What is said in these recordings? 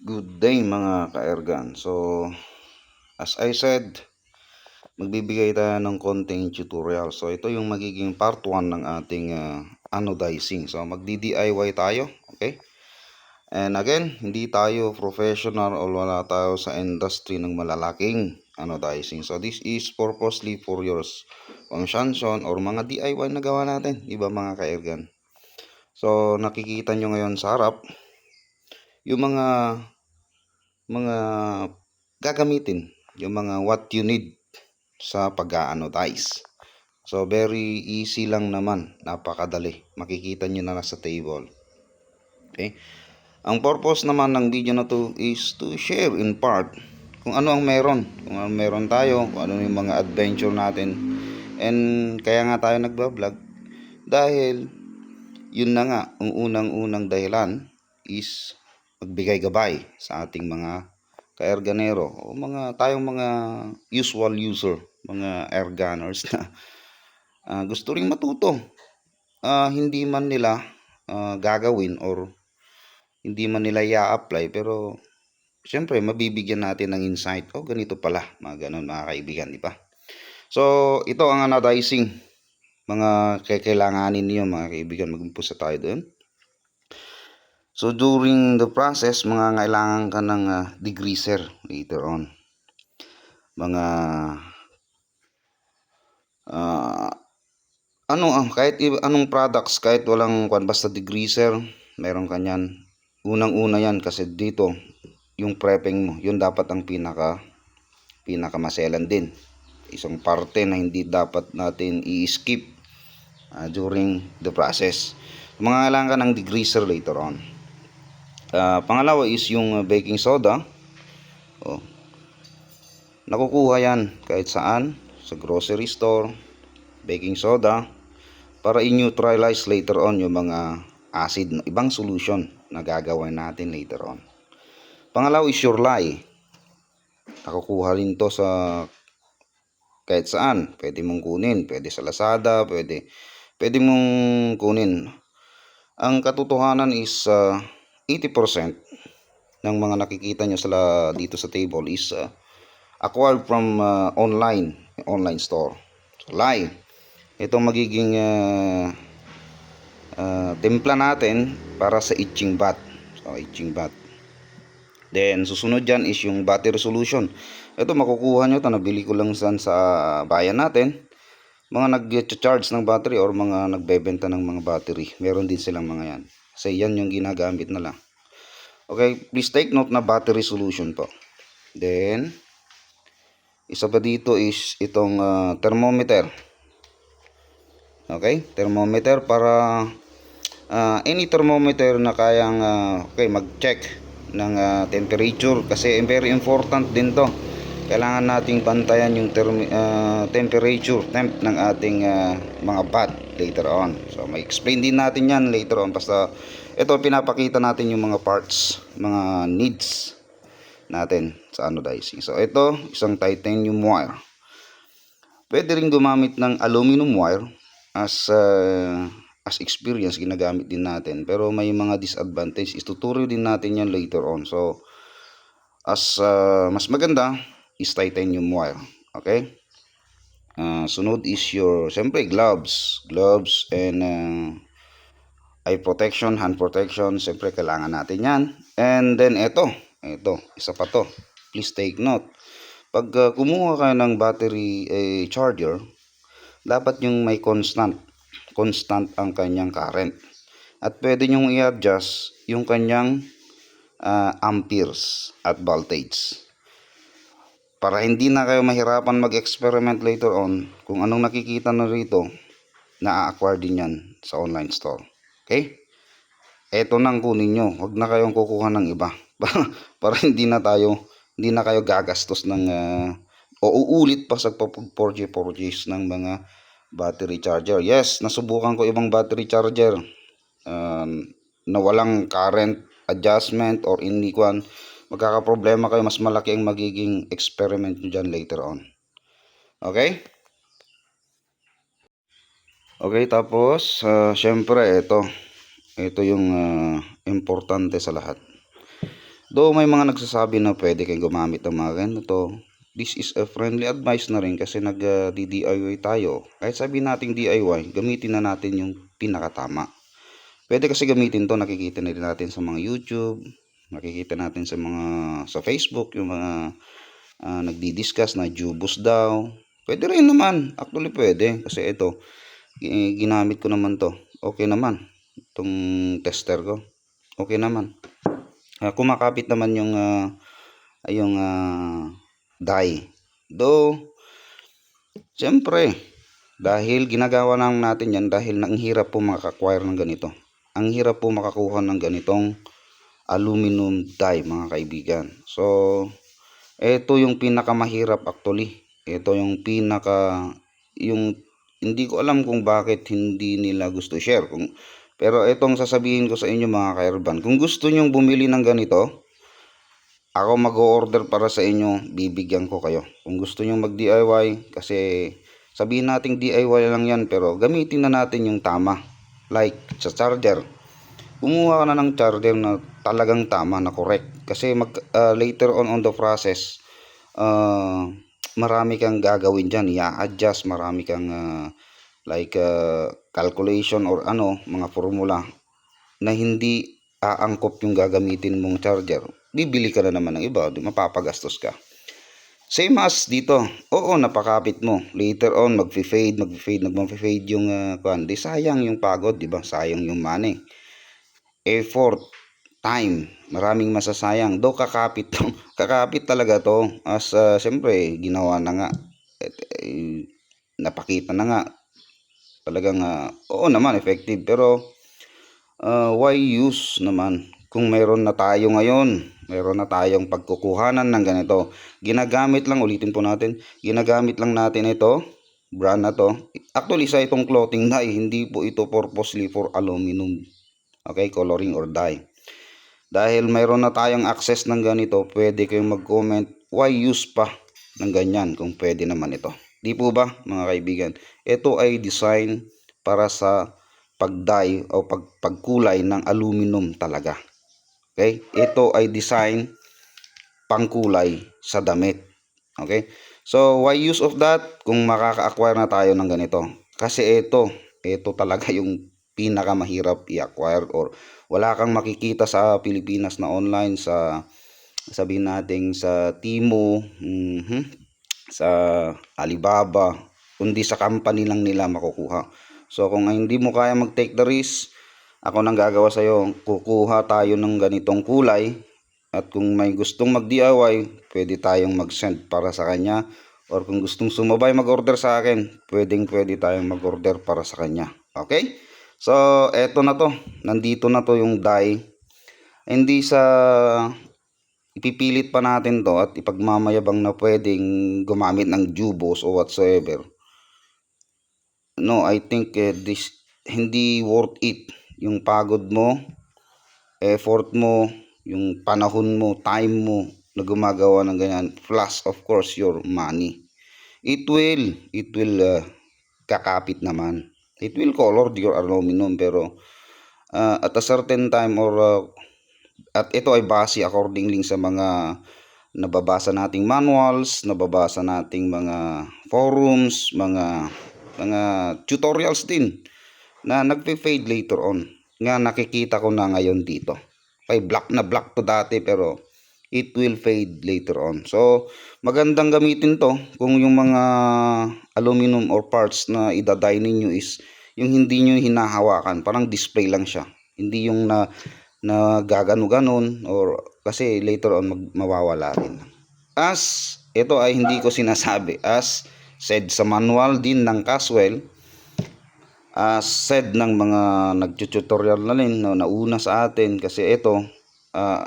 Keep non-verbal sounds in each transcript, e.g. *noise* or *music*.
Good day mga ka-ergan. So, as I said, magbibigay tayo ng konting tutorial. So, ito yung magiging part 1 ng ating uh, anodizing. So, magdi-DIY tayo. Okay? And again, hindi tayo professional o wala tayo sa industry ng malalaking anodizing. So, this is purposely for your consumption or mga DIY na gawa natin. Iba mga ka-ergan. So, nakikita nyo ngayon sa harap, yung mga mga gagamitin, yung mga what you need sa pag-anodize. So, very easy lang naman. Napakadali. Makikita nyo na sa table. Okay? Ang purpose naman ng video na to is to share in part kung ano ang meron. Kung ano meron tayo, kung ano yung mga adventure natin. And kaya nga tayo nagbablog dahil yun na nga, ang unang-unang dahilan is magbigay gabay sa ating mga ka-erganero o mga tayong mga usual user, mga erganers na uh, gusto ring matuto. Uh, hindi man nila uh, gagawin or hindi man nila i-apply pero syempre mabibigyan natin ng insight. Oh, ganito pala, mga ganun mga kaibigan, di ba? So, ito ang anodizing mga kailanganin niyo mga kaibigan. Mag-umpisa tayo doon. So during the process, mga kailangan ka ng uh, degreaser later on. Mga uh, ano uh, kahit anong products kahit walang kwan basta degreaser, meron kanyan. Unang-una 'yan kasi dito yung prepping mo, yun dapat ang pinaka pinakamaselan din. Isang parte na hindi dapat natin i-skip uh, during the process. Mga kailangan ka ng degreaser later on. Uh, pangalawa is yung ah, baking soda. Oh. Nakukuha yan kahit saan, sa grocery store, baking soda, para i-neutralize later on yung mga acid, ibang solution na gagawin natin later on. Pangalawa is your lye. Nakukuha rin to sa kahit saan. Pwede mong kunin. Pwede sa Lazada. Pwede, pwede mong kunin. Ang katotohanan is uh, 80% ng mga nakikita nyo sa dito sa table is uh, acquired from uh, online online store. So, live itong magiging uh, uh, timpla natin para sa itching bath so itching bath then susunod dyan is yung battery solution. Ito makukuha nyo ito. Nabili ko lang saan sa bayan natin. Mga nag-charge ng battery or mga nagbebenta ng mga battery. Meron din silang mga yan kasi yan yung ginagamit nila. Okay, please take note na battery solution po. Then, isa pa dito is itong uh, thermometer. Okay, thermometer para uh, any thermometer na kayang uh, okay, mag-check ng uh, temperature kasi very important din to kailangan nating bantayan yung term, uh, temperature temp ng ating uh, mga bat later on. So may explain din natin yan later on. Basta ito pinapakita natin yung mga parts mga needs natin sa anodizing. So ito isang titanium wire. Pwede rin gumamit ng aluminum wire as uh, as experience ginagamit din natin. Pero may mga disadvantage. Ituturo din natin yan later on. So as uh, mas maganda is titanium wire. Okay? Uh, sunod is your, siyempre, gloves. Gloves and uh, eye protection, hand protection. Siyempre, kailangan natin yan. And then, ito. Ito, isa pa to. Please take note. Pag uh, kumuha kayo ng battery eh, charger, dapat yung may constant. Constant ang kanyang current. At pwede nyong i-adjust yung kanyang uh, amperes at voltage para hindi na kayo mahirapan mag-experiment later on kung anong nakikita na rito na-acquire din yan sa online store. Okay? Eto nang kunin nyo. Huwag na kayong kukuha ng iba. *laughs* Para hindi na tayo hindi na kayo gagastos ng uh, o uulit pa sa purchase purchase ng mga battery charger. Yes nasubukan ko ibang battery charger. Um, na walang current adjustment or hindi kwan magkakaproblema kayo, mas malaki ang magiging experiment nyo dyan later on. Okay? Okay, tapos, uh, syempre, ito. Ito yung uh, importante sa lahat. Though may mga nagsasabi na pwede kayong gumamit ng mga ganito, this is a friendly advice na rin kasi nag-DIY tayo. Kahit sabihin nating DIY, gamitin na natin yung pinakatama. Pwede kasi gamitin to, nakikita na rin natin sa mga YouTube, nakikita natin sa mga sa Facebook, yung mga ah, nagdi-discuss na jubos daw. Pwede rin naman, actually pwede. Kasi ito, gi- ginamit ko naman to. Okay naman, itong tester ko. Okay naman. Ah, kumakapit naman yung ah, yung ah, dye. Though, siyempre, dahil ginagawa lang natin yan dahil nang hirap po makakwire ng ganito. Ang hirap po makakuha ng ganitong aluminum dye mga kaibigan. So, ito yung pinakamahirap actually. Ito yung pinaka yung hindi ko alam kung bakit hindi nila gusto share. Kung, pero itong sasabihin ko sa inyo mga kairban, kung gusto nyong bumili ng ganito, ako mag-order para sa inyo, bibigyan ko kayo. Kung gusto nyo mag-DIY, kasi sabihin nating DIY lang yan, pero gamitin na natin yung tama. Like sa charger. Kumuha ka na ng charger na talagang tama, na correct. Kasi mag, ah, later on on the process, ah, marami kang gagawin dyan. I-adjust, marami kang ah, like ah, calculation or ano, mga formula na hindi aangkop yung gagamitin mong charger, bibili ka na naman ng iba, mapapagastos ka. Same as dito. Oo, napakapit mo. Later on, mag-fade, mag-fade, nag-fade yung uh, kuan. Di sayang yung pagod, di ba? Sayang yung money. Effort, time, maraming masasayang. Do kakapit to. *laughs* kakapit talaga to. As uh, siyempre, ginawa na nga. Et, eh, napakita na nga. Talagang, uh, oo naman, effective. Pero, uh, why use naman kung meron na tayo ngayon meron na tayong pagkukuhanan ng ganito ginagamit lang ulitin po natin ginagamit lang natin ito brand na to actually sa itong clothing dye hindi po ito purposely for aluminum okay coloring or dye dahil mayroon na tayong access ng ganito pwede kayong mag-comment why use pa ng ganyan kung pwede naman ito di po ba mga kaibigan ito ay design para sa pagdye o pag, pagkulay ng aluminum talaga. Okay? Ito ay design pangkulay sa damit. Okay? So, why use of that kung makaka-acquire na tayo ng ganito? Kasi ito, ito talaga *laughs* yung pinakamahirap i-acquire or wala kang makikita sa Pilipinas na online sa sabihin nating sa Timo, mhm, sa Alibaba, kundi sa company lang nila makukuha. So kung hindi mo kaya mag-take the risk, ako nang gagawa sa iyo, kukuha tayo ng ganitong kulay at kung may gustong mag-DIY, pwede tayong mag-send para sa kanya or kung gustong sumabay mag-order sa akin, pwedeng pwede tayong mag-order para sa kanya. Okay? So, eto na to. Nandito na to yung dye. Hindi sa ipipilit pa natin to at ipagmamayabang na pwedeng gumamit ng jubos o whatsoever no, I think eh, this hindi worth it yung pagod mo, effort mo, yung panahon mo, time mo na gumagawa ng ganyan plus of course your money. It will, it will uh, kakapit naman. It will color your aluminum pero uh, at a certain time or uh, at ito ay base accordingly sa mga nababasa nating manuals, nababasa nating mga forums, mga mga tutorials din na nagpe-fade later on. Nga nakikita ko na ngayon dito. Ay black na black to dati pero it will fade later on. So magandang gamitin to kung yung mga aluminum or parts na idaday ninyo is yung hindi nyo hinahawakan. Parang display lang siya. Hindi yung na na gagano ganon or kasi later on mag, mawawala rin. As ito ay hindi ko sinasabi. As said sa manual din ng Caswell uh, said ng mga nagtutorial na rin no, nauna sa atin. Kasi ito uh,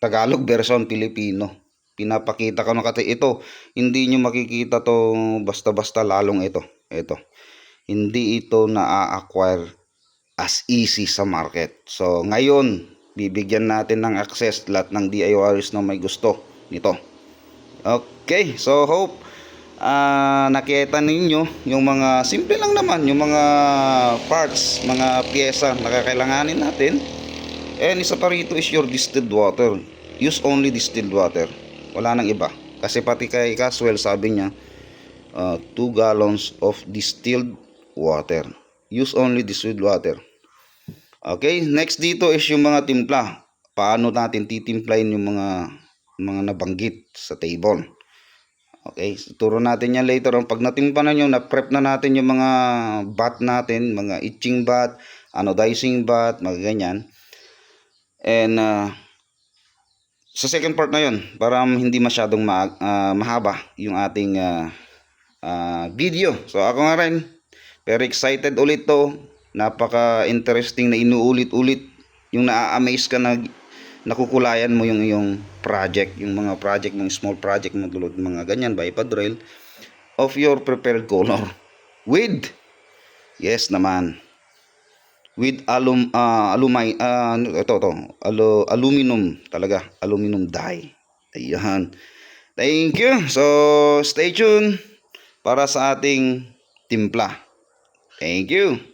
Tagalog version Pilipino. Pinapakita ko na kasi ito. Hindi nyo makikita to basta-basta lalong ito. Ito. Hindi ito na-acquire as easy sa market. So ngayon bibigyan natin ng access lahat ng DIYers na may gusto nito. Okay so hope uh, nakita ninyo yung mga simple lang naman yung mga parts mga pyesa na kakailanganin natin and isa pa rito is your distilled water use only distilled water. Wala nang iba. Kasi pati kay Caswell sabi niya, 2 gallons of distilled water. Use only distilled water. Okay, next dito is yung mga timpla. Paano natin titimplahin yung mga mga nabanggit sa table. Okay, turo natin yan later on. Pag natimpla na nyo, na-prep na natin yung mga bat natin, mga itching bat, anodizing bat, mga ganyan. And uh, sa second part na yun, para hindi masyadong ma- ah, mahaba yung ating ah, ah, video. So ako nga rin, very excited ulit to. Napaka-interesting na inuulit-ulit yung naa-amaze ka na nakukulayan mo yung yung project, yung mga project, mga small project, mga mga ganyan, by drill of your prepared color with yes naman with alum uh, alumay ah, ano, ito to alu, aluminum talaga aluminum dye. Ayan. Thank you. So stay tuned para sa ating timpla. Thank you